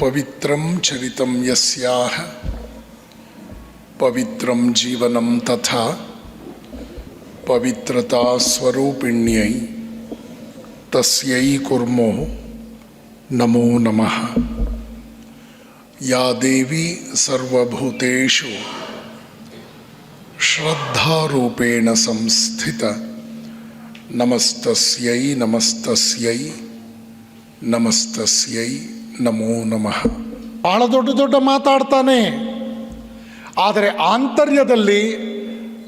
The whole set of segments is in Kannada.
पवित्रम चरितम यस्याह पवित्रम जीवनम तथा पवित्रता स्वरूपिण्य तस्यै कुर्मो नमो नमः। या देवी सर्वभूतेषु श्रद्धारूपेण संस्थित, नमस्तस्यै नमस्तस्यै नमस्तस्यै। ನಮೋ ನಮಃ. ಬಹಳ ದೊಡ್ಡ ದೊಡ್ಡ ಮಾತಾಡ್ತಾನೆ. ಆದರೆ ಆಂತರ್ಯದಲ್ಲಿ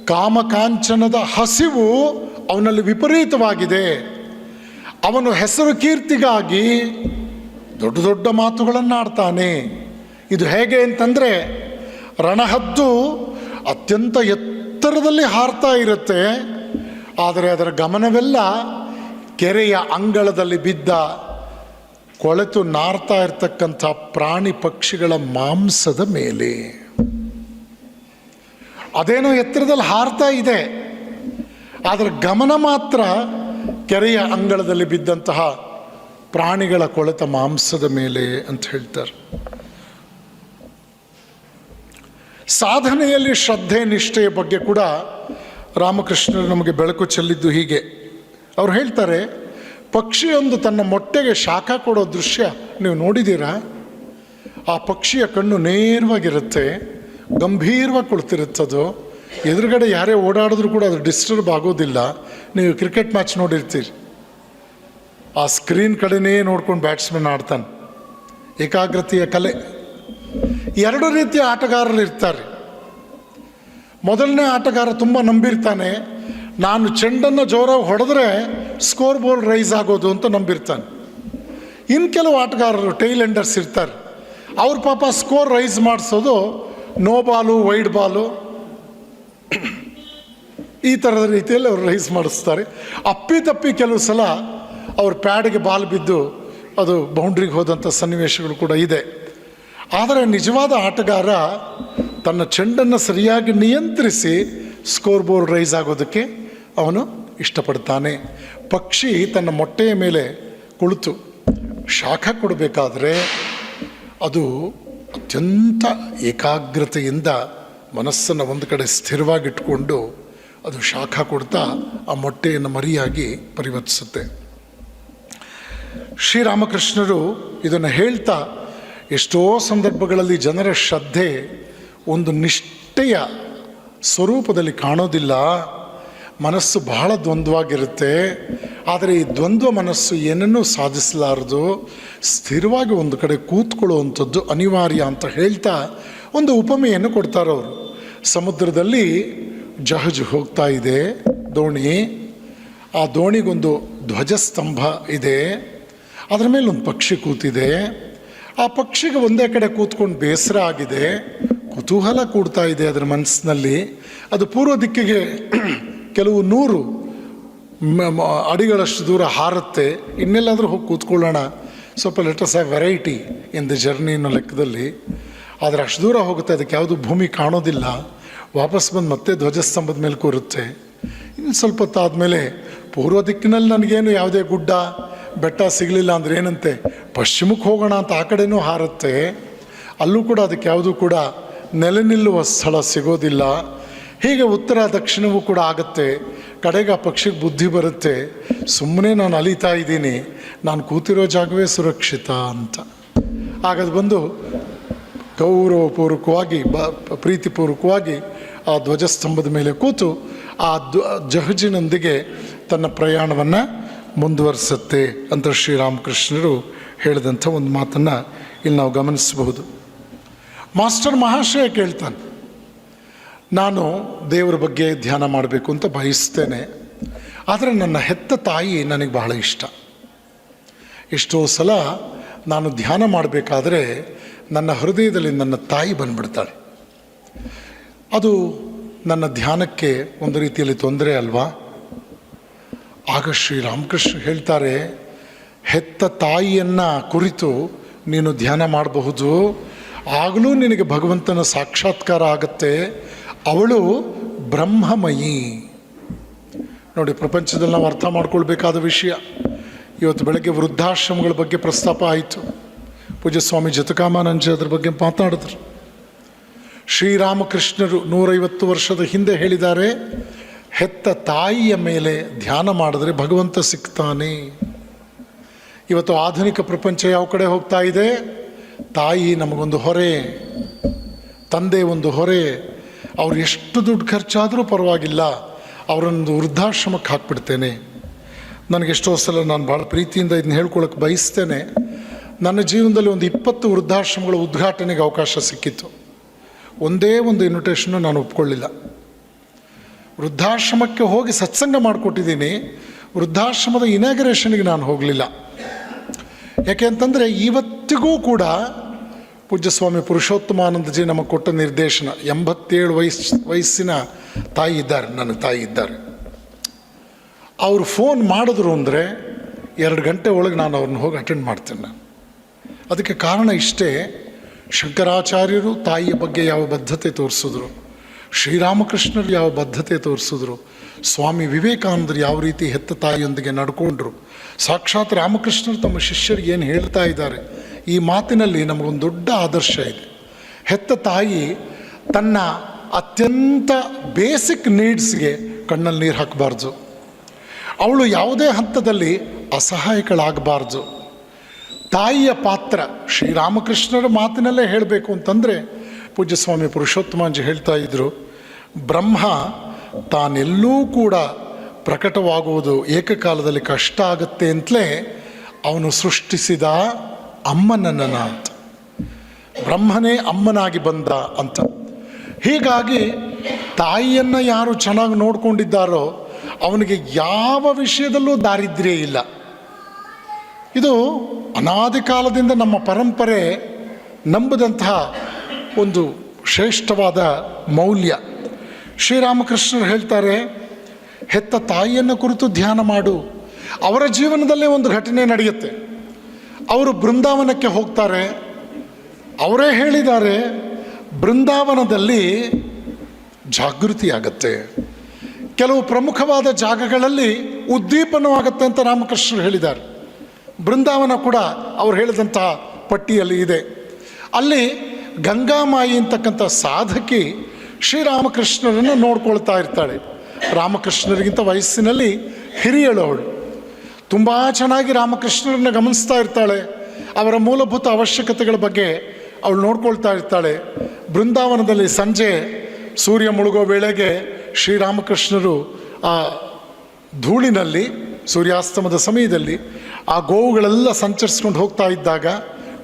ಕಾಮಕಾಂಚನದ ಹಸಿವು ಅವನಲ್ಲಿ ವಿಪರೀತವಾಗಿದೆ. ಅವನು ಹೆಸರು ಕೀರ್ತಿಗಾಗಿ ದೊಡ್ಡ ದೊಡ್ಡ ಮಾತುಗಳನ್ನು ಆಡ್ತಾನೆ ಇದು ಹೇಗೆ ಅಂತಂದರೆ, ರಣಹದ್ದು ಅತ್ಯಂತ ಎತ್ತರದಲ್ಲಿ ಹಾರ್ತಾ ಇರುತ್ತೆ. ಆದರೆ ಅದರ ಗಮನವೆಲ್ಲ ಕೆರೆಯ ಅಂಗಳದಲ್ಲಿ ಬಿದ್ದ ಕೊಳೆತು ನಾರ್ತಾ ಇರ್ತಕ್ಕಂಥ ಪ್ರಾಣಿ ಪಕ್ಷಿಗಳ ಮಾಂಸದ ಮೇಲೆ. ಅದೇನೋ ಎತ್ತರದಲ್ಲಿ ಹಾರ್ತಾ ಇದೆ. ಅದರ ಗಮನ ಮಾತ್ರ ಕೆರೆಯ ಅಂಗಳದಲ್ಲಿ ಬಿದ್ದಂತಹ ಪ್ರಾಣಿಗಳ ಕೊಳೆತ ಮಾಂಸದ ಮೇಲೆ ಅಂತ ಹೇಳ್ತಾರೆ. ಸಾಧನೆಯಲ್ಲಿ ಶ್ರದ್ಧೆ, ನಿಷ್ಠೆಯ ಬಗ್ಗೆ ಕೂಡ ರಾಮಕೃಷ್ಣರು ನಮಗೆ ಬೆಳಕು ಚೆಲ್ಲಿದ್ದು ಹೀಗೆ. ಅವ್ರು ಹೇಳ್ತಾರೆ ಪಕ್ಷಿಯೊಂದು ತನ್ನ ಮೊಟ್ಟೆಗೆ ಶಾಖ ಕೊಡೋ ದೃಶ್ಯ ನೀವು ನೋಡಿದ್ದೀರಾ? ಆ ಪಕ್ಷಿಯ ಕಣ್ಣು ನೇರವಾಗಿರುತ್ತೆ, ಗಂಭೀರವಾಗಿ ಕುಳಿತಿರುತ್ತದು? ಎದುರುಗಡೆ ಯಾರೇ ಓಡಾಡಿದ್ರು ಕೂಡ ಅದು ಡಿಸ್ಟರ್ಬ್ ಆಗೋದಿಲ್ಲ. ನೀವು ಕ್ರಿಕೆಟ್ ಮ್ಯಾಚ್ ನೋಡಿರ್ತೀರಿ. ಆ ಸ್ಕ್ರೀನ್ ಕಡೆನೇ ನೋಡ್ಕೊಂಡು ಬ್ಯಾಟ್ಸ್ಮನ್ ಆಡ್ತಾನೆ. ಏಕಾಗ್ರತೆಯ ಕಲೆ. ಎರಡು ರೀತಿಯ ಆಟಗಾರರು ಇರ್ತಾರೆ ಮೊದಲನೇ ಆಟಗಾರ ತುಂಬ ನಂಬಿರ್ತಾನೆ ನಾನು ಚೆಂಡನ್ನು ಜೋರಾಗಿ ಹೊಡೆದ್ರೆ ಸ್ಕೋರ್ ಬೋಲ್ ರೈಸ್ ಆಗೋದು ಅಂತ ನಂಬಿರ್ತಾನೆ. ಇನ್ನು ಕೆಲವು ಆಟಗಾರರು ಟೈಲೆಂಡರ್ಸ್ ಇರ್ತಾರೆ. ಅವ್ರ ಪಾಪ ಸ್ಕೋರ್ ರೈಸ್ ಮಾಡಿಸೋದು ನೋ ಬಾಲು ವೈಡ್ ಬಾಲು ಈ ಥರದ ರೀತಿಯಲ್ಲಿ ಅವರು ರೈಸ್ ಮಾಡಿಸ್ತಾರೆ. ಅಪ್ಪಿ ತಪ್ಪಿ ಕೆಲವು ಸಲ ಅವ್ರ ಪ್ಯಾಡ್ಗೆ ಬಾಲ್ ಬಿದ್ದು ಅದು ಬೌಂಡ್ರಿಗೆ ಹೋದಂಥ ಸನ್ನಿವೇಶಗಳು ಕೂಡ ಇದೆ. ಆದರೆ ನಿಜವಾದ ಆಟಗಾರ ತನ್ನ ಚೆಂಡನ್ನು ಸರಿಯಾಗಿ ನಿಯಂತ್ರಿಸಿ ಸ್ಕೋರ್ ಬೋರ್ಡ್ ರೈಸ್ ಆಗೋದಕ್ಕೆ ಅವನು ಇಷ್ಟಪಡ್ತಾನೆ. ಪಕ್ಷಿ ತನ್ನ ಮೊಟ್ಟೆಯ ಮೇಲೆ ಕುಳಿತು ಶಾಖ ಕೊಡಬೇಕಾದ್ರೆ ಅದು ಅತ್ಯಂತ ಏಕಾಗ್ರತೆಯಿಂದ ಮನಸ್ಸನ್ನು ಒಂದು ಕಡೆ ಸ್ಥಿರವಾಗಿಟ್ಕೊಂಡು ಅದು ಶಾಖ ಕೊಡ್ತಾ ಆ ಮೊಟ್ಟೆಯನ್ನು ಮರಿಯಾಗಿ ಪರಿವರ್ತಿಸುತ್ತೆ. ಶ್ರೀರಾಮಕೃಷ್ಣರು ಇದನ್ನು ಹೇಳ್ತಾ ಎಷ್ಟೋ ಸಂದರ್ಭಗಳಲ್ಲಿ ಜನರ ಶ್ರದ್ಧೆ ಒಂದು ನಿಷ್ಠೆಯ ಸ್ವರೂಪದಲ್ಲಿ ಕಾಣೋದಿಲ್ಲ. ಮನಸ್ಸು ಬಹಳ ದ್ವಂದ್ವವಾಗಿರುತ್ತೆ ಆದರೆ ಈ ದ್ವಂದ್ವ ಮನಸ್ಸು ಏನನ್ನೂ ಸಾಧಿಸಲಾರದು. ಸ್ಥಿರವಾಗಿ ಒಂದು ಕಡೆ ಕೂತ್ಕೊಳ್ಳುವಂಥದ್ದು ಅನಿವಾರ್ಯ ಅಂತ ಹೇಳ್ತಾ ಒಂದು ಉಪಮೆಯನ್ನು ಕೊಡ್ತಾರೆ ಅವರು. ಸಮುದ್ರದಲ್ಲಿ ಜಹಜ್ ಹೋಗ್ತಾ ಇದೆ, ದೋಣಿ. ಆ ದೋಣಿಗೊಂದು ಧ್ವಜಸ್ತಂಭ ಇದೆ. ಅದರ ಮೇಲೆ ಒಂದು ಪಕ್ಷಿ ಕೂತಿದೆ. ಆ ಪಕ್ಷಿಗೆ ಒಂದೇ ಕಡೆ ಕೂತ್ಕೊಂಡು ಬೇಸರ ಆಗಿದೆ. ಕುತೂಹಲ ಕೂಡ್ತಾ ಇದೆ ಅದರ ಮನಸ್ಸಿನಲ್ಲಿ. ಅದು ಪೂರ್ವ ದಿಕ್ಕಿಗೆ ಕೆಲವು ನೂರು ಅಡಿಗಳಷ್ಟು ದೂರ ಹಾರುತ್ತೆ, ಇನ್ನೆಲ್ಲಾದರೂ ಹೋಗಿ ಕೂತ್ಕೊಳ್ಳೋಣ. ಸ್ವಲ್ಪ ಲೆಟರ್ಸ್ ಆ ವೆರೈಟಿ ಇನ್ ದ ಜರ್ನಿ ಅನ್ನೋ ಲೆಕ್ಕದಲ್ಲಿ. ಆದರೆ ಅಷ್ಟು ದೂರ ಹೋಗುತ್ತೆ, ಅದಕ್ಕೆ ಯಾವುದು ಭೂಮಿ ಕಾಣೋದಿಲ್ಲ. ವಾಪಸ್ ಬಂದು ಮತ್ತೆ ಧ್ವಜಸ್ತಂಭದ ಮೇಲೆ ಕೂರುತ್ತೆ. ಇನ್ನು ಸ್ವಲ್ಪ ಹೊತ್ತಾದಮೇಲೆ ಪೂರ್ವ ದಿಕ್ಕಿನಲ್ಲಿ ನನಗೇನು ಯಾವುದೇ ಗುಡ್ಡ, ಬೆಟ್ಟ ಸಿಗಲಿಲ್ಲ ಅಂದ್ರೆ ಏನಂತೆ, ಪಶ್ಚಿಮಕ್ಕೆ ಹೋಗೋಣ ಅಂತ ಆ ಕಡೆನೂ ಹಾರುತ್ತೆ. ಅಲ್ಲೂ ಕೂಡ ಅದಕ್ಕೆ ಯಾವುದೂ ಕೂಡ ನೆಲೆ ನಿಲ್ಲುವ ಸ್ಥಳ ಸಿಗೋದಿಲ್ಲ. ಹೀಗೆ ಉತ್ತರ ದಕ್ಷಿಣವೂ ಕೂಡ ಆಗುತ್ತೆ, ಕಡೆಗೆ ಆ ಪಕ್ಷಿಗೆ ಬುದ್ಧಿ ಬರುತ್ತೆ ಸುಮ್ಮನೆ ನಾನು ಅಲಿತಾ ಇದ್ದೀನಿ, ನಾನು ಕೂತಿರೋ ಜಾಗವೇ ಸುರಕ್ಷಿತ ಅಂತ. ಆಗದು ಬಂದು ಗೌರವಪೂರ್ವಕವಾಗಿ, ಬ ಪ್ರೀತಿಪೂರ್ವಕವಾಗಿ ಆ ಧ್ವಜಸ್ತಂಭದ ಮೇಲೆ ಕೂತು ಆ ದ್ವ ಜಹಜಿನೊಂದಿಗೆ ತನ್ನ ಪ್ರಯಾಣವನ್ನು ಮುಂದುವರಿಸುತ್ತೆ ಅಂತ ಶ್ರೀರಾಮಕೃಷ್ಣರು ಹೇಳಿದಂಥ ಒಂದು ಮಾತನ್ನು ಇಲ್ಲಿ ನಾವು ಗಮನಿಸಬಹುದು. ಮಾಸ್ಟರ್ ಮಹಾಶಯ ಕೇಳ್ತಾನೆ ನಾನು ದೇವರ ಬಗ್ಗೆ ಧ್ಯಾನ ಮಾಡಬೇಕು ಅಂತ ಬಯಸ್ತೇನೆ. ಆದರೆ ನನ್ನ ಹೆತ್ತ ತಾಯಿ ನನಗೆ ಬಹಳ ಇಷ್ಟ. ಎಷ್ಟೋ ಸಲ ನಾನು ಧ್ಯಾನ ಮಾಡಬೇಕಾದ್ರೆ ನನ್ನ ಹೃದಯದಲ್ಲಿ ನನ್ನ ತಾಯಿ ಬಂದ್ಬಿಡ್ತಾಳೆ. ಅದು ನನ್ನ ಧ್ಯಾನಕ್ಕೆ ಒಂದು ರೀತಿಯಲ್ಲಿ ತೊಂದರೆ ಅಲ್ವಾ? ಆಗ ಶ್ರೀರಾಮಕೃಷ್ಣ ಹೇಳ್ತಾರೆ, ಹೆತ್ತ ತಾಯಿಯನ್ನು ಕುರಿತು ನೀನು ಧ್ಯಾನ ಮಾಡಬಹುದು. ಆಗಲೂ ನಿನಗೆ ಭಗವಂತನ ಸಾಕ್ಷಾತ್ಕಾರ ಆಗತ್ತೆ. ಅವಳು ಬ್ರಹ್ಮಮಯಿ. ನೋಡಿ, ಪ್ರಪಂಚದಲ್ಲಿ ನಾವು ಅರ್ಥ ಮಾಡ್ಕೊಳ್ಬೇಕಾದ ವಿಷಯ. ಇವತ್ತು ಬೆಳಗ್ಗೆ ವೃದ್ಧಾಶ್ರಮಗಳ ಬಗ್ಗೆ ಪ್ರಸ್ತಾಪ ಆಯಿತು. ಪೂಜ್ಯ ಸ್ವಾಮಿ ಜತಕಾಮಾನಂಜಿ ಅದ್ರ ಬಗ್ಗೆ ಮಾತಾಡಿದ್ರು. ಶ್ರೀರಾಮಕೃಷ್ಣರು ನೂರೈವತ್ತು ವರ್ಷದ ಹಿಂದೆ ಹೇಳಿದ್ದಾರೆ, ಹೆತ್ತ ತಾಯಿಯ ಮೇಲೆ ಧ್ಯಾನ ಮಾಡಿದ್ರೆ ಭಗವಂತ ಸಿಗ್ತಾನೆ ಇವತ್ತು ಆಧುನಿಕ ಪ್ರಪಂಚ ಯಾವ ಕಡೆ ಹೋಗ್ತಾ ಇದೆ? ತಾಯಿ ನಮಗೊಂದು ಹೊರೆ, ತಂದೆ ಒಂದು ಹೊರೆ ಅವ್ರು ಎಷ್ಟು ದುಡ್ಡು ಖರ್ಚಾದರೂ ಪರವಾಗಿಲ್ಲ ಅವರೊಂದು ವೃದ್ಧಾಶ್ರಮಕ್ಕೆ ಹಾಕ್ಬಿಡ್ತೇನೆ. ನನಗೆ ಎಷ್ಟೋ ಸಲ ನಾನು ಭಾಳ ಪ್ರೀತಿಯಿಂದ ಇದನ್ನ ಹೇಳ್ಕೊಳಕ್ಕೆ ಬಯಸ್ತೇನೆ. ನನ್ನ ಜೀವನದಲ್ಲಿ ಒಂದು ಇಪ್ಪತ್ತು ವೃದ್ಧಾಶ್ರಮಗಳ ಉದ್ಘಾಟನೆಗೆ ಅವಕಾಶ ಸಿಕ್ಕಿತ್ತು. ಒಂದೇ ಒಂದು ಇನ್ವಿಟೇಷನ್ನು ನಾನು ಒಪ್ಕೊಳ್ಳಿಲ್ಲ. ವೃದ್ಧಾಶ್ರಮಕ್ಕೆ ಹೋಗಿ ಸತ್ಸಂಗ ಮಾಡಿಕೊಟ್ಟಿದ್ದೀನಿ. ವೃದ್ಧಾಶ್ರಮದ ಇನಾಗ್ರೇಷನ್ಗೆ ನಾನು ಹೋಗಲಿಲ್ಲ. ಯಾಕೆ ಅಂತಂದರೆ ಇವತ್ತಿಗೂ ಕೂಡ ಪೂಜ್ಯ ಸ್ವಾಮಿ ಪುರುಷೋತ್ತಮಾನಂದಜಿ ನಮಗೆ ಕೊಟ್ಟ ನಿರ್ದೇಶನ. ಎಂಬತ್ತೇಳು ವಯಸ್ಸು ವಯಸ್ಸಿನ ತಾಯಿ ಇದ್ದಾರೆ, ನನ್ನ ತಾಯಿ ಇದ್ದಾರೆ. ಅವರು ಫೋನ್ ಮಾಡಿದ್ರು ಅಂದರೆ ಎರಡು ಗಂಟೆ ಒಳಗೆ ನಾನು ಅವ್ರನ್ನ ಹೋಗಿ ಅಟೆಂಡ್ ಮಾಡ್ತೇನೆ ನಾನು. ಅದಕ್ಕೆ ಕಾರಣ ಇಷ್ಟೇ, ಶಂಕರಾಚಾರ್ಯರು ತಾಯಿಯ ಬಗ್ಗೆ ಯಾವ ಬದ್ಧತೆ ತೋರಿಸಿದ್ರು, ಶ್ರೀರಾಮಕೃಷ್ಣರು ಯಾವ ಬದ್ಧತೆ ತೋರಿಸಿದ್ರು, ಸ್ವಾಮಿ ವಿವೇಕಾನಂದರು ಯಾವ ರೀತಿ ಹೆತ್ತ ತಾಯಿಯೊಂದಿಗೆ ನಡ್ಕೊಂಡ್ರು, ಸಾಕ್ಷಾತ್ ರಾಮಕೃಷ್ಣರು ತಮ್ಮ ಶಿಷ್ಯರಿಗೆ ಏನು ಹೇಳ್ತಾ ಇದ್ದಾರೆ ಈ ಮಾತಿನಲ್ಲಿ ನಮಗೊಂದು ದೊಡ್ಡ ಆದರ್ಶ ಇದೆ. ಹೆತ್ತ ತಾಯಿ ತನ್ನ ಅತ್ಯಂತ ಬೇಸಿಕ್ ನೀಡ್ಸ್ಗೆ ಕಣ್ಣಲ್ಲಿ ನೀರು ಹಾಕಬಾರ್ದು. ಅವಳು ಯಾವುದೇ ಹಂತದಲ್ಲಿ ಅಸಹಾಯಕಳಾಗಬಾರ್ದು. ತಾಯಿಯ ಪಾತ್ರ ಶ್ರೀರಾಮಕೃಷ್ಣರ ಮಾತಿನಲ್ಲೇ ಹೇಳಬೇಕು ಅಂತಂದರೆ ಪೂಜ್ಯ ಸ್ವಾಮಿ ಹೇಳ್ತಾ ಇದ್ದರು ಬ್ರಹ್ಮ ತಾನೆಲ್ಲೂ ಕೂಡ ಪ್ರಕಟವಾಗುವುದು ಏಕಕಾಲದಲ್ಲಿ ಕಷ್ಟ ಆಗುತ್ತೆ ಅಂತಲೇ ಅವನು ಸೃಷ್ಟಿಸಿದ ಅಮ್ಮನನ್ನ ಅಂತ ಬ್ರಹ್ಮನೇ ಅಮ್ಮನಾಗಿ ಬಂದ ಅಂತ. ಹೀಗಾಗಿ ತಾಯಿಯನ್ನು ಯಾರು ಚೆನ್ನಾಗಿ ನೋಡ್ಕೊಂಡಿದ್ದಾರೋ ಅವನಿಗೆ ಯಾವ ವಿಷಯದಲ್ಲೂ ದಾರಿದ್ರ್ಯ ಇಲ್ಲ. ಇದು ಅನಾದಿ ಕಾಲದಿಂದ ನಮ್ಮ ಪರಂಪರೆ ನಂಬದಂತಹ ಒಂದು ಶ್ರೇಷ್ಠವಾದ ಮೌಲ್ಯ. ಶ್ರೀರಾಮಕೃಷ್ಣರು ಹೇಳ್ತಾರೆ, ಹೆತ್ತ ತಾಯಿಯನ್ನು ಕುರಿತು ಧ್ಯಾನ ಮಾಡು. ಅವರ ಜೀವನದಲ್ಲೇ ಒಂದು ಘಟನೆ ನಡೆಯುತ್ತೆ. ಅವರು ಬೃಂದಾವನಕ್ಕೆ ಹೋಗ್ತಾರೆ. ಅವರೇ ಹೇಳಿದ್ದಾರೆ, ಬೃಂದಾವನದಲ್ಲಿ ಜಾಗೃತಿ ಆಗತ್ತೆ ಕೆಲವು ಪ್ರಮುಖವಾದ ಜಾಗಗಳಲ್ಲಿ ಉದ್ದೀಪನವಾಗತ್ತೆ ಅಂತ ರಾಮಕೃಷ್ಣರು ಹೇಳಿದ್ದಾರೆ. ಬೃಂದಾವನ ಕೂಡ ಅವ್ರು ಹೇಳಿದಂತಹ ಪಟ್ಟಿಯಲ್ಲಿ ಇದೆ. ಅಲ್ಲಿ ಗಂಗಾಮಾಯಿ ಅಂತಕ್ಕಂಥ ಸಾಧಕಿ ಶ್ರೀರಾಮಕೃಷ್ಣರನ್ನು ನೋಡ್ಕೊಳ್ತಾ ಇರ್ತಾಳೆ. ರಾಮಕೃಷ್ಣರಿಗಿಂತ ವಯಸ್ಸಿನಲ್ಲಿ ಹಿರಿಯಳು ಅವಳು. ತುಂಬ ಚೆನ್ನಾಗಿ ರಾಮಕೃಷ್ಣರನ್ನ ಗಮನಿಸ್ತಾ ಇರ್ತಾಳೆ. ಅವರ ಮೂಲಭೂತ ಅವಶ್ಯಕತೆಗಳ ಬಗ್ಗೆ ಅವಳು ನೋಡ್ಕೊಳ್ತಾ ಇರ್ತಾಳೆ. ಬೃಂದಾವನದಲ್ಲಿ ಸಂಜೆ ಸೂರ್ಯ ಮುಳುಗೋ ವೇಳೆಗೆ ಶ್ರೀರಾಮಕೃಷ್ಣರು ಆ ಧೂಳಿನಲ್ಲಿ, ಸೂರ್ಯಾಸ್ತಮದ ಸಮಯದಲ್ಲಿ ಆ ಗೋವುಗಳೆಲ್ಲ ಸಂಚರಿಸ್ಕೊಂಡು ಹೋಗ್ತಾ ಇದ್ದಾಗ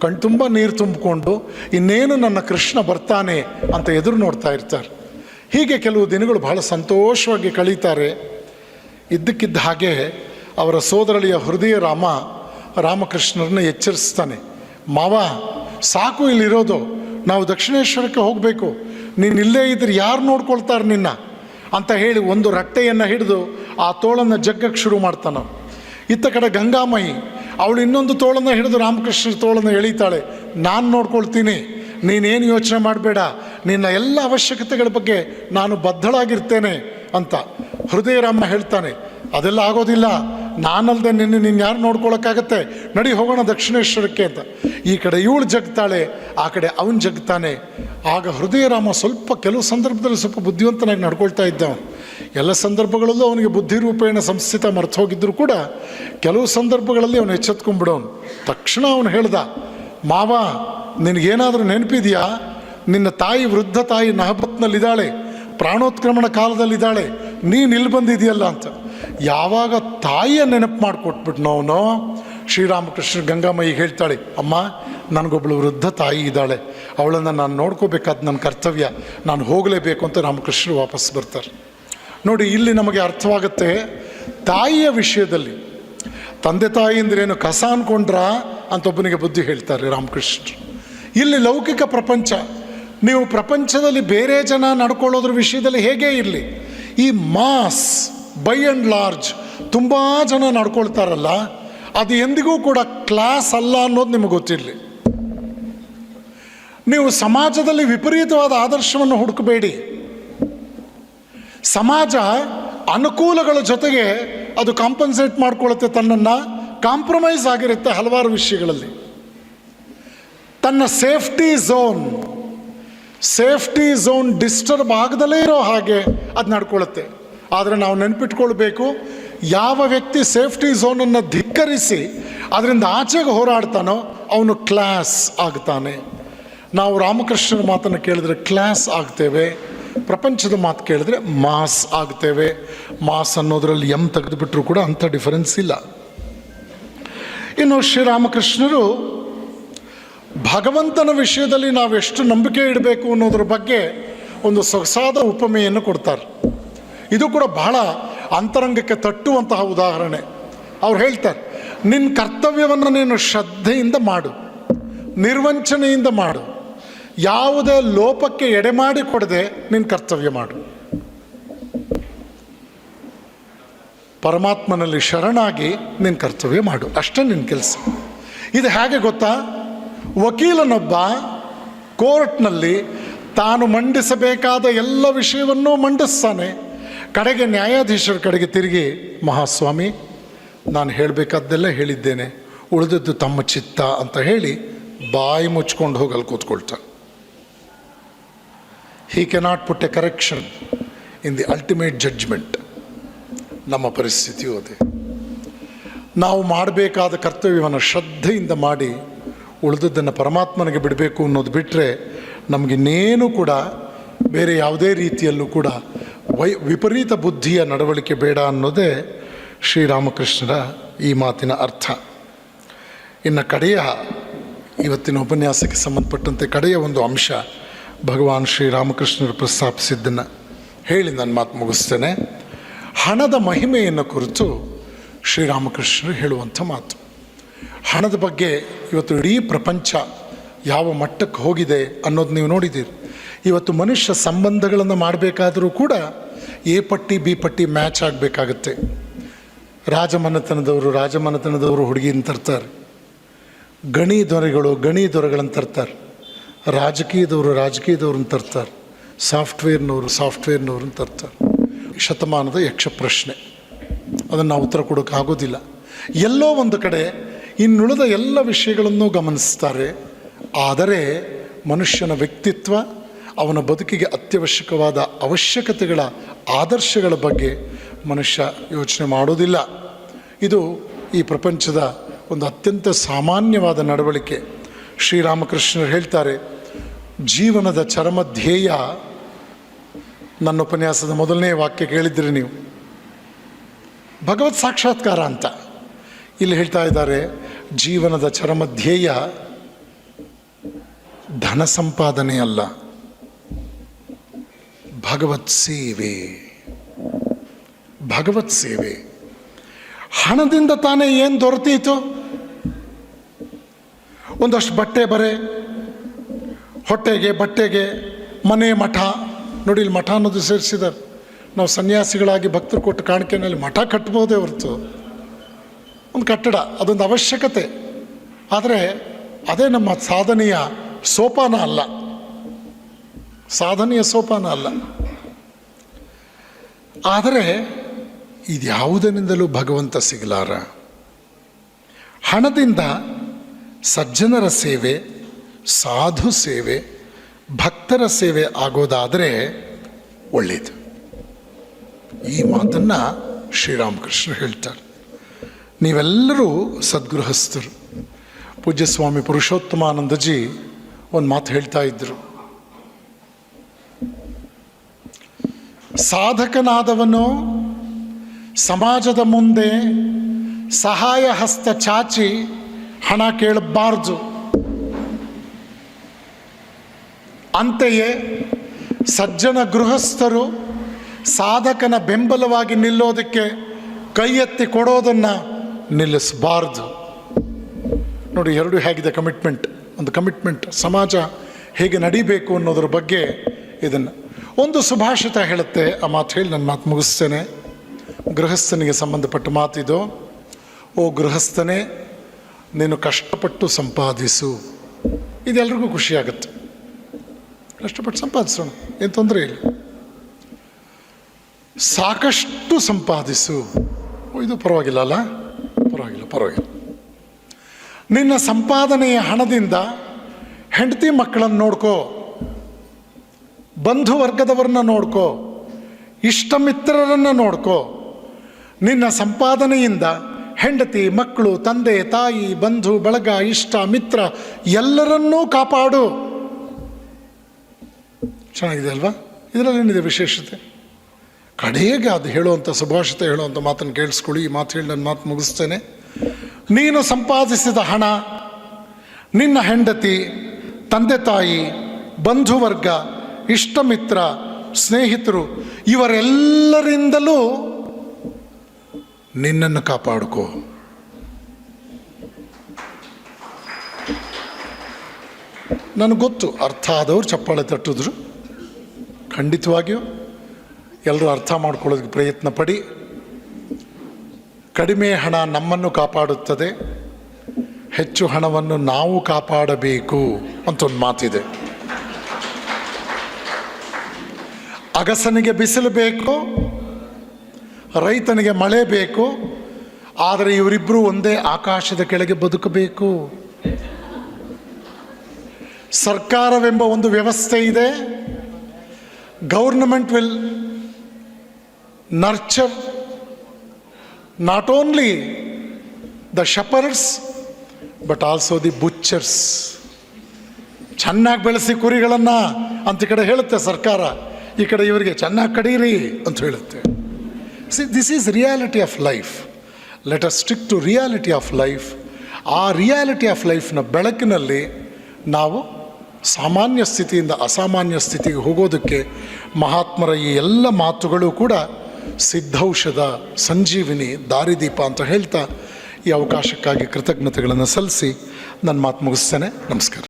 ಕಣ್ತುಂಬ ನೀರು ತುಂಬಿಕೊಂಡು ಇನ್ನೇನು ನನ್ನ ಕೃಷ್ಣ ಬರ್ತಾನೆ ಅಂತ ಎದುರು ನೋಡ್ತಾ ಇರ್ತಾರೆ. ಹೀಗೆ ಕೆಲವು ದಿನಗಳು ಬಹಳ ಸಂತೋಷವಾಗಿ ಕಳೀತಾರೆ. ಇದ್ದಕ್ಕಿದ್ದ ಹಾಗೆ ಅವರ ಸೋದರಳಿಯ ಹೃದಯ ರಾಮ, ರಾಮಕೃಷ್ಣರನ್ನ ಎಚ್ಚರಿಸ್ತಾನೆ. ಮಾವ, ಸಾಕು ಇಲ್ಲಿರೋದು. ನಾವು ದಕ್ಷಿಣೇಶ್ವರಕ್ಕೆ ಹೋಗಬೇಕು. ನೀನು ಇಲ್ಲೇ ಇದ್ರೆ ಯಾರು ನೋಡ್ಕೊಳ್ತಾರೆ ನಿನ್ನ? ಅಂತ ಹೇಳಿ ಒಂದು ರಟ್ಟೆಯನ್ನು ಹಿಡಿದು ಆ ತೋಳನ್ನು ಜಗ್ಗಕ್ಕೆ ಶುರು ಮಾಡ್ತಾನೆ ಇತ್ತ ಕಡೆ ಗಂಗಾಮಯಿ, ಅವಳು ಇನ್ನೊಂದು ತೋಳನ್ನು ಹಿಡಿದು ರಾಮಕೃಷ್ಣ ತೋಳನ್ನು ಎಳೀತಾಳೆ. ನಾನು ನೋಡ್ಕೊಳ್ತೀನಿ. ನೀನೇನು ಯೋಚನೆ ಮಾಡಬೇಡ. ನಿನ್ನ ಎಲ್ಲ ಅವಶ್ಯಕತೆಗಳ ಬಗ್ಗೆ ನಾನು ಬದ್ಧಳಾಗಿರ್ತೇನೆ ಅಂತ ಹೃದಯರಾಮ ಹೇಳ್ತಾನೆ. ಅದೆಲ್ಲ ಆಗೋದಿಲ್ಲ. ನಾನಲ್ದೆ ನಿನ್ನೆ ನೀನು ಯಾರು ನೋಡ್ಕೊಳಕ್ಕಾಗತ್ತೆ? ನಡಿ ಹೋಗೋಣ ದಕ್ಷಿಣೇಶ್ವರಕ್ಕೆ ಅಂತ. ಈ ಕಡೆ ಇವಳು ಜಗ್ತಾಳೆ, ಆ ಕಡೆ ಅವನು ಜಗ್ತಾನೆ. ಆಗ ಹೃದಯರಾಮ ಸ್ವಲ್ಪ ಕೆಲವು ಸಂದರ್ಭದಲ್ಲಿ ಸ್ವಲ್ಪ ಬುದ್ಧಿವಂತನಾಗಿ ನಡ್ಕೊಳ್ತಾ ಇದ್ದ ಎಲ್ಲ ಸಂದರ್ಭಗಳಲ್ಲೂ ಅವನಿಗೆ ಬುದ್ಧಿರೂಪೇಣ ಸಂಸ್ಥಿತ ಮರ್ತು ಹೋಗಿದ್ದರೂ ಕೂಡ ಕೆಲವು ಸಂದರ್ಭಗಳಲ್ಲಿ ಅವನು ಎಚ್ಚೆತ್ಕೊಂಡ್ಬಿಡೋನು. ತಕ್ಷಣ ಅವನು ಹೇಳ್ದ, ಮಾವ, ನಿನಗೇನಾದರೂ ನೆನಪಿದೆಯಾ? ನಿನ್ನ ತಾಯಿ ವೃದ್ಧ ತಾಯಿ ನಹಬತ್ನಲ್ಲಿದ್ದಾಳೆ, ಪ್ರಾಣೋತ್ಕ್ರಮಣ ಕಾಲದಲ್ಲಿದ್ದಾಳೆ, ನೀನು ಇಲ್ಲಿ ಬಂದಿದೆಯಲ್ಲ ಅಂತ. ಯಾವಾಗ ತಾಯಿಯ ನೆನಪು ಮಾಡಿಕೊಟ್ಬಿಟ್ನೋ ಅವನು? ಶ್ರೀರಾಮಕೃಷ್ಣ ಗಂಗಾಮಯಿಗೆ ಹೇಳ್ತಾಳೆ, ಅಮ್ಮ ನನಗೊಬ್ಬಳು ವೃದ್ಧ ತಾಯಿ ಇದ್ದಾಳೆ. ಅವಳನ್ನು ನಾನು ನೋಡ್ಕೋಬೇಕಾದ ನನ್ನ ಕರ್ತವ್ಯ. ನಾನು ಹೋಗಲೇಬೇಕು ಅಂತ ರಾಮಕೃಷ್ಣರು ವಾಪಸ್ ಬರ್ತಾರೆ. ನೋಡಿ, ಇಲ್ಲಿ ನಮಗೆ ಅರ್ಥವಾಗುತ್ತೆ ತಾಯಿಯ ವಿಷಯದಲ್ಲಿ. ತಂದೆ ತಾಯಿ ಅಂದ್ರೇನು ಕಸ ಅನ್ಕೊಂಡ್ರಾ ಅಂತ ಒಬ್ಬನಿಗೆ ಬುದ್ಧಿ ಹೇಳ್ತಾರೆ ರಾಮಕೃಷ್ಣರು. ಇಲ್ಲಿ ಲೌಕಿಕ ಪ್ರಪಂಚ. ನೀವು ಪ್ರಪಂಚದಲ್ಲಿ ಬೇರೆ ಜನ ನಡ್ಕೊಳ್ಳೋದ್ರ ವಿಷಯದಲ್ಲಿ ಹೇಗೆ ಇರಲಿ. ಈ ಮಾಸ್ ಬೈ ಆ್ಯಂಡ್ ಲಾರ್ಜ್ ತುಂಬ ಜನ ನಡ್ಕೊಳ್ತಾರಲ್ಲ, ಅದು ಎಂದಿಗೂ ಕೂಡ ಕ್ಲಾಸ್ ಅಲ್ಲ ಅನ್ನೋದು ನಿಮಗೆ ಗೊತ್ತಿರಲಿ. ನೀವು ಸಮಾಜದಲ್ಲಿ ವಿಪರೀತವಾದ ಆದರ್ಶವನ್ನು ಹುಡುಕಬೇಡಿ. ಸಮಾಜ ಅನುಕೂಲಗಳ ಜೊತೆಗೆ ಅದು ಕಾಂಪನ್ಸೇಟ್ ಮಾಡ್ಕೊಳ್ಳುತ್ತೆ ತನ್ನನ್ನು ಕಾಂಪ್ರಮೈಸ್ ಆಗಿರುತ್ತೆ ಹಲವಾರು ವಿಷಯಗಳಲ್ಲಿ. ತನ್ನ safety zone safety zone disturb ಆಗದಲೇ ಇರೋ ಹಾಗೆ ಅದು ನಡ್ಕೊಳ್ಳುತ್ತೆ ಆದರೆ ನಾವು ನೆನಪಿಟ್ಕೊಳ್ಬೇಕು, ಯಾವ ವ್ಯಕ್ತಿ ಸೇಫ್ಟಿ ಝೋನನ್ನು ಧಿಕ್ಕರಿಸಿ ಅದರಿಂದ ಆಚೆಗೆ ಹೋರಾಡ್ತಾನೋ ಅವನು ಕ್ಲಾಸ್ ಆಗ್ತಾನೆ. ನಾವು ರಾಮಕೃಷ್ಣನ ಮಾತನ್ನು ಕೇಳಿದ್ರೆ ಕ್ಲಾಸ್ ಆಗ್ತೇವೆ, ಪ್ರಪಂಚದ ಮಾತು ಕೇಳಿದ್ರೆ ಮಾಸ್ ಆಗ್ತೇವೆ. ಮಾಸ್ ಅನ್ನೋದರಲ್ಲಿ ಎಂ ತೆಗೆದುಬಿಟ್ರೂ ಕೂಡ ಅಂಥ ಡಿಫರೆನ್ಸ್ ಇಲ್ಲ. ಇನ್ನು ಶ್ರೀರಾಮಕೃಷ್ಣರು ಭಗವಂತನ ವಿಷಯದಲ್ಲಿ ನಾವು ಎಷ್ಟು ನಂಬಿಕೆ ಇಡಬೇಕು ಅನ್ನೋದ್ರ ಬಗ್ಗೆ ಒಂದು ಸೊಗಸಾದ ಉಪಮೆಯನ್ನು ಕೊಡ್ತಾರೆ. ಇದು ಕೂಡ ಬಹಳ ಅಂತರಂಗಕ್ಕೆ ತಟ್ಟುವಂತಹ ಉದಾಹರಣೆ. ಅವ್ರು ಹೇಳ್ತಾರೆ ನಿನ್ನ ಕರ್ತವ್ಯವನ್ನು ನೀನು ಶ್ರದ್ಧೆಯಿಂದ ಮಾಡು, ನಿರ್ವಂಚನೆಯಿಂದ ಮಾಡು. ಯಾವುದೇ ಲೋಪಕ್ಕೆ ಎಡೆಮಾಡಿ ಕೊಡದೆ ನಿನ್ನ ಕರ್ತವ್ಯ ಮಾಡು. ಪರಮಾತ್ಮನಲ್ಲಿ ಶರಣಾಗಿ ನಿನ್ನ ಕರ್ತವ್ಯ ಮಾಡು. ಅಷ್ಟೇ ನಿನ್ನ ಕೆಲಸ. ಇದು ಹೇಗೆ ಗೊತ್ತಾ? ವಕೀಲನೊಬ್ಬ ಕೋರ್ಟ್ನಲ್ಲಿ ತಾನು ಮಂಡಿಸಬೇಕಾದ ಎಲ್ಲ ವಿಷಯವನ್ನೂ ಮಂಡಿಸ್ತಾನೆ. ಕಡೆಗೆ ನ್ಯಾಯಾಧೀಶರ ಕಡೆಗೆ ತಿರುಗಿ, ಮಹಾಸ್ವಾಮಿ, ನಾನು ಹೇಳಬೇಕಾದ್ದೆಲ್ಲ ಹೇಳಿದ್ದೇನೆ. ಉಳಿದದ್ದು ತಮ್ಮ ಚಿತ್ತ ಅಂತ ಹೇಳಿ ಬಾಯಿ ಮುಚ್ಕೊಂಡು ಹೋಗಲು ಕೂತ್ಕೊಳ್ತ. He cannot put a correction in the ultimate judgement ನಮ್ಮ ಪರಿಸ್ಥಿತಿಯೂ ಅದೇ. ನಾವು ಮಾಡಬೇಕಾದ ಕರ್ತವ್ಯವನ್ನು ಶ್ರದ್ಧೆಯಿಂದ ಮಾಡಿ ಉಳಿದದ್ದನ್ನು ಪರಮಾತ್ಮನಿಗೆ ಬಿಡಬೇಕು ಅನ್ನೋದು ಬಿಟ್ಟರೆ ನಮಗಿನ್ನೇನು ಕೂಡ ಬೇರೆ ಯಾವುದೇ ರೀತಿಯಲ್ಲೂ ಕೂಡ ವೈ, ವಿಪರೀತ ಬುದ್ಧಿಯ ನಡವಳಿಕೆ ಬೇಡ ಅನ್ನೋದೇ ಶ್ರೀರಾಮಕೃಷ್ಣರ ಈ ಮಾತಿನ ಅರ್ಥ. ಇನ್ನು ಕಡೆಯ ಇವತ್ತಿನ ಉಪನ್ಯಾಸಕ್ಕೆ ಸಂಬಂಧಪಟ್ಟಂತೆ ಕಡೆಯ ಒಂದು ಅಂಶ ಭಗವಾನ್ ಶ್ರೀರಾಮಕೃಷ್ಣರು ಪ್ರಸ್ತಾಪಿಸಿದ್ದನ್ನು ಹೇಳಿ ನಾನು ಮಾತು ಮುಗಿಸ್ತೇನೆ. ಹಣದ ಮಹಿಮೆಯನ್ನು ಕುರಿತು ಶ್ರೀರಾಮಕೃಷ್ಣರು ಹೇಳುವಂಥ ಮಾತು. ಹಣದ ಬಗ್ಗೆ ಇವತ್ತು ಇಡೀ ಪ್ರಪಂಚ ಯಾವ ಮಟ್ಟಕ್ಕೆ ಹೋಗಿದೆ ಅನ್ನೋದು ನೀವು ನೋಡಿದ್ದೀರಿ. ಇವತ್ತು ಮನುಷ್ಯ ಸಂಬಂಧಗಳನ್ನು ಮಾಡಬೇಕಾದರೂ ಕೂಡ ಎ ಪಟ್ಟಿ, ಬಿ ಪಟ್ಟಿ ಮ್ಯಾಚ್ ಆಗಬೇಕಾಗತ್ತೆ. ರಾಜಮನೆತನದವರು ರಾಜಮನೆತನದವರು ಹುಡುಗಿನ ತರ್ತಾರೆ. ಗಣಿ ದೊರೆಗಳು ಗಣಿ ದೊರೆಗಳನ್ನು ತರ್ತಾರೆ. ರಾಜಕೀಯದವರು ರಾಜಕೀಯದವ್ರನ್ನ ತರ್ತಾರೆ. ಸಾಫ್ಟ್ವೇರ್ನವರು ಸಾಫ್ಟ್ವೇರ್ನವ್ರನ್ನ ತರ್ತಾರೆ. ಶತಮಾನದ ಯಕ್ಷ ಪ್ರಶ್ನೆ ಅದನ್ನು ನಾವು ಉತ್ತರ ಕೊಡೋಕ್ಕಾಗೋದಿಲ್ಲ ಎಲ್ಲೋ ಒಂದು ಕಡೆ ಇನ್ನುಳಿದ ಎಲ್ಲ ವಿಷಯಗಳನ್ನು ಗಮನಿಸ್ತಾರೆ. ಆದರೆ ಮನುಷ್ಯನ ವ್ಯಕ್ತಿತ್ವ ಅವನ ಬದುಕಿಗೆ ಅತ್ಯವಶ್ಯಕವಾದ ಅವಶ್ಯಕತೆಗಳ, ಆದರ್ಶಗಳ ಬಗ್ಗೆ ಮನುಷ್ಯ ಯೋಚನೆ ಮಾಡೋದಿಲ್ಲ ಇದು ಈ ಪ್ರಪಂಚದ ಒಂದು ಅತ್ಯಂತ ಸಾಮಾನ್ಯವಾದ ನಡವಳಿಕೆ. ಶ್ರೀರಾಮಕೃಷ್ಣರು ಹೇಳ್ತಾರೆ, ಜೀವನದ ಚರಮ ಧ್ಯೇಯ, ನನ್ನ ಉಪನ್ಯಾಸದ ಮೊದಲನೇ ವಾಕ್ಯ ಕೇಳಿದ್ರಿ ನೀವು. ಭಗವತ್ ಸಾಕ್ಷಾತ್ಕಾರ ಅಂತ. ಇಲ್ಲಿ ಹೇಳ್ತಾ ಇದ್ದಾರೆ, ಜೀವನದ ಚರಮ ಧ್ಯೇಯ ಧನ ಸಂಪಾದನೆ ಅಲ್ಲ ಭಗವತ್ ಸೇವೆ. ಭಗವತ್ ಸೇವೆ. ಹಣದಿಂದ ತಾನೇ ಏನು ದೊರೆತೀತು? ಒಂದಷ್ಟು ಬಟ್ಟೆ ಬರೆ, ಹೊಟ್ಟೆಗೆ ಬಟ್ಟೆಗೆ, ಮನೆ ಮಠ. ನೋಡಿ, ಇಲ್ಲಿ ಮಠ ಅನ್ನೋದು ಸೇರಿಸಿದ್ದಾರೆ ನಾವು ಸನ್ಯಾಸಿಗಳಾಗಿ ಭಕ್ತರು ಕೊಟ್ಟು ಕಾಣಿಕೆನಲ್ಲಿ ಮಠ ಕಟ್ಬೋದೇ ಹೊರತು. ಒಂದು ಕಟ್ಟಡ, ಅದೊಂದು ಅವಶ್ಯಕತೆ. ಆದರೆ, ಅದೇ ನಮ್ಮ ಸಾಧನೆಯ ಸೋಪಾನ ಅಲ್ಲ. ಸಾಧನೆಯ ಸೋಪಾನ ಅಲ್ಲ. ಆದರೆ ಇದ್ಯಾವುದರಿಂದಲೂ ಭಗವಂತ ಸಿಗಲಾರ? ಹಣದಿಂದ ಸಜ್ಜನರ ಸೇವೆ, ಸಾಧು ಸೇವೆ, ಭಕ್ತರ ಸೇವೆ ಆಗೋದಾದರೆ ಒಳ್ಳೆಯದು ಈ ಮಾತನ್ನು ಶ್ರೀರಾಮಕೃಷ್ಣ ಹೇಳ್ತಾರೆ. ನೀವೆಲ್ಲರೂ ಸದ್ಗೃಹಸ್ಥರು. ಪೂಜ್ಯ ಸ್ವಾಮಿ ಪುರುಷೋತ್ತಮಾನಂದಜಿ ಒಂದು ಮಾತು ಹೇಳ್ತಾ ಇದ್ದರು ಸಾಧಕನಾದವನು ಸಮಾಜದ ಮುಂದೆ ಸಹಾಯ ಹಸ್ತ ಚಾಚಿ ಹಣ ಕೇಳಬಾರ್ದು. ಅಂತೆಯೇ ಸಜ್ಜನ ಗೃಹಸ್ಥರು ಸಾಧಕನ ಬೆಂಬಲವಾಗಿ ನಿಲ್ಲೋದಕ್ಕೆ ಕೈ ಎತ್ತಿ ಕೊಡೋದನ್ನು ನಿಲ್ಲಿಸಬಾರ್ದು. ನೋಡಿ, ಎರಡು ಹೇಗಿದೆ ಕಮಿಟ್ಮೆಂಟ್ ಒಂದು ಕಮಿಟ್ಮೆಂಟ್ ಸಮಾಜ ಹೇಗೆ ನಡಿಬೇಕು ಅನ್ನೋದ್ರ ಬಗ್ಗೆ ಇದನ್ನು ಒಂದು ಸುಭಾಷಿತ ಹೇಳುತ್ತೆ. ಆ ಮಾತು ಹೇಳಿ ನನ್ನ ಮಾತು ಮುಗಿಸ್ತೇನೆ. ಗೃಹಸ್ಥನಿಗೆ ಸಂಬಂಧಪಟ್ಟ ಮಾತಿದು ಓ ಗೃಹಸ್ಥನೇ ನೀನು ಕಷ್ಟಪಟ್ಟು ಸಂಪಾದಿಸು. ಇದೆಲ್ರಿಗೂ ಖುಷಿಯಾಗುತ್ತೆ. ಕಷ್ಟಪಟ್ಟು ಸಂಪಾದಿಸೋಣ ಏನು ತೊಂದರೆ ಇಲ್ಲ. ಸಾಕಷ್ಟು ಸಂಪಾದಿಸು. ಓ, ಇದು ಪರವಾಗಿಲ್ಲ ಅಲ್ಲ? ಪರವಾಗಿಲ್ಲ ಪರವಾಗಿಲ್ಲ. ನಿನ್ನ ಸಂಪಾದನೆಯ ಹಣದಿಂದ ಹೆಂಡತಿ ಮಕ್ಕಳನ್ನು ನೋಡ್ಕೋ. ಬಂಧು ವರ್ಗದವರನ್ನ ನೋಡ್ಕೋ ಇಷ್ಟ ಮಿತ್ರರನ್ನು ನೋಡ್ಕೋ. ನಿನ್ನ ಸಂಪಾದನೆಯಿಂದ ಹೆಂಡತಿ, ಮಕ್ಕಳು, ತಂದೆ, ತಾಯಿ, ಬಂಧು, ಬಳಗ, ಇಷ್ಟ, ಮಿತ್ರ ಎಲ್ಲರನ್ನೂ ಕಾಪಾಡು. ಚೆನ್ನಾಗಿದೆ ಅಲ್ವಾ? ಇದರಲ್ಲಿ ಏನಿದೆ ವಿಶೇಷತೆ? ಕಡೆಗೆ ಅದು ಹೇಳುವಂಥ ಸುಭಾಷಿತ, ಹೇಳುವಂಥ ಮಾತನ್ನು ಕೇಳಿಸ್ಕೊಳ್ಳಿ. ಈ ಮಾತು ಹೇಳಿ ನನ್ನ ಮಾತು ಮುಗಿಸ್ತೇನೆ. ನೀನು ಸಂಪಾದಿಸಿದ ಹಣ, ನಿನ್ನ ಹೆಂಡತಿ, ತಂದೆ, ತಾಯಿ, ಬಂಧುವರ್ಗ ಇಷ್ಟಮಿತ್ರ ಸ್ನೇಹಿತರು, ಇವರೆಲ್ಲರಿಂದಲೂ ನಿನ್ನನ್ನು ಕಾಪಾಡ್ಕೋ. ನನಗೆ ಗೊತ್ತು, ಅರ್ಥ ಆದವ್ರು ಚಪ್ಪಾಳೆ ತಟ್ಟಿದ್ರು. ಖಂಡಿತವಾಗಿಯೂ ಎಲ್ಲರೂ ಅರ್ಥ ಮಾಡ್ಕೊಳ್ಳೋದಕ್ಕೆ ಪ್ರಯತ್ನ ಪಡಿ. ಕಡಿಮೆ ಹಣ ನಮ್ಮನ್ನು ಕಾಪಾಡುತ್ತದೆ. ಹೆಚ್ಚು ಹಣವನ್ನು ನಾವು ಕಾಪಾಡಬೇಕು ಅಂತ ಒಂದು ಮಾತಿದೆ. ಅಗಸನಿಗೆ ಬಿಸಿಲು ಬೇಕು, ರೈತನಿಗೆ ಮಳೆ ಬೇಕು, ಆದರೆ ಇವರಿಬ್ಬರು ಒಂದೇ ಆಕಾಶದ ಕೆಳಗೆ ಬದುಕಬೇಕು. ಸರ್ಕಾರವೆಂಬ ಒಂದು ವ್ಯವಸ್ಥೆ ಇದೆ. Government will nurture not only the shepherds but also the butchers ಚೆನ್ನಾಗಿ ಬೆಳೆಸಿ ಕುರಿಗಳನ್ನು ಅಂತ ಕಡೆ ಹೇಳುತ್ತೆ ಸರ್ಕಾರ. ಈ ಕಡೆ ಇವರಿಗೆ ಚೆನ್ನಾಗಿ ಕಡೀರಿ ಅಂತ ಹೇಳುತ್ತೆ. See this is reality of life let us stick to reality of life ಆ ರಿಯಾಲಿಟಿ ಆಫ್ ಲೈಫ್ನ ಬೆಳಕಿನಲ್ಲಿ ನಾವು ಸಾಮಾನ್ಯ ಸ್ಥಿತಿಯಿಂದ ಅಸಾಮಾನ್ಯ ಸ್ಥಿತಿಗೆ ಹೋಗೋದಕ್ಕೆ ಮಹಾತ್ಮರ ಈ ಎಲ್ಲ ಮಾತುಗಳು ಕೂಡ ಸಿದ್ಧೌಷಧ, ಸಂಜೀವಿನಿ, ದಾರಿದೀಪ ಅಂತ ಹೇಳ್ತಾ ಈ ಅವಕಾಶಕ್ಕಾಗಿ ಕೃತಜ್ಞತೆಗಳನ್ನು ಸಲ್ಲಿಸಿ ನನ್ನ ಮಾತು ಮುಗಿಸ್ತೇನೆ. ನಮಸ್ಕಾರ.